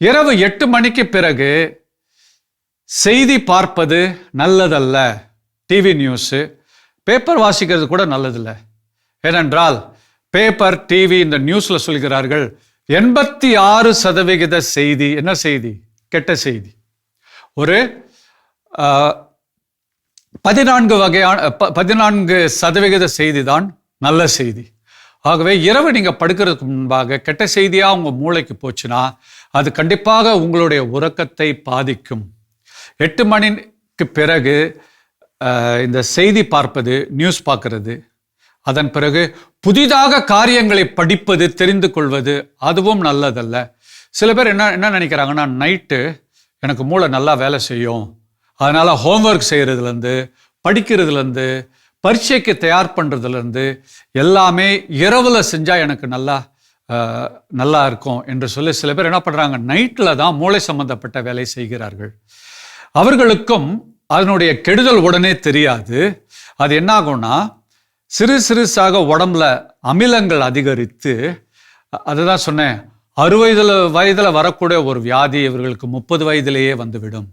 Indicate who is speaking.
Speaker 1: இரவு எட்டு மணிக்கு பிறகு செய்தி பார்ப்பது நல்லதல்ல. டிவி நியூஸு பேப்பர் வாசிக்கிறது கூட நல்லதில்ல. ஏனென்றால் பேப்பர் டிவி இந்த நியூஸில் சொல்கிறார்கள் எண்பத்தி ஆறு சதவிகித செய்தி என்ன செய்தி? கெட்ட செய்தி. ஒரு ஆஹ், பதினான்கு வகையான பதினான்கு சதவிகித செய்தி தான் நல்ல செய்தி. ஆகவே இரவு நீங்கள் படுக்கிறதுக்கு முன்பாக கெட்ட செய்தியாக உங்கள் மூளைக்கு போச்சுன்னா அது கண்டிப்பாக உங்களுடைய உறக்கத்தை பாதிக்கும். எட்டு மணிக்கு பிறகு இந்த செய்தி பார்ப்பது நியூஸ் பார்க்கறது. அதன் பிறகு புதிதாக காரியங்களை படிப்பது தெரிந்து கொள்வது அதுவும் நல்லதல்ல. சில பேர் என்ன என்ன நினைக்கிறாங்கன்னா நைட்டு எனக்கு மூளை நல்லா வேலை செய்யும். அதனால் ஹோம்ஒர்க் செய்கிறதுலேருந்து படிக்கிறதுலேருந்து பரீட்சைக்கு தயார் பண்ணுறதுலேருந்து எல்லாமே இரவில் செஞ்சால் எனக்கு நல்லா நல்லா இருக்கும் என்று சொல்லி சில பேர் என்ன பண்ணுறாங்க நைட்டில் தான் மூளை சம்பந்தப்பட்ட வேலை செய்கிறார்கள். அவர்களுக்கும் அதனுடைய கெடுதல் உடனே தெரியாது. அது என்னாகும்னா சிறு சிறுசாக உடம்புல அமிலங்கள் அதிகரித்து அதுதான் சொன்னேன் அறுவயதில் வயதில் வரக்கூடிய ஒரு வியாதி இவர்களுக்கு முப்பது வயதிலேயே வந்துவிடும்.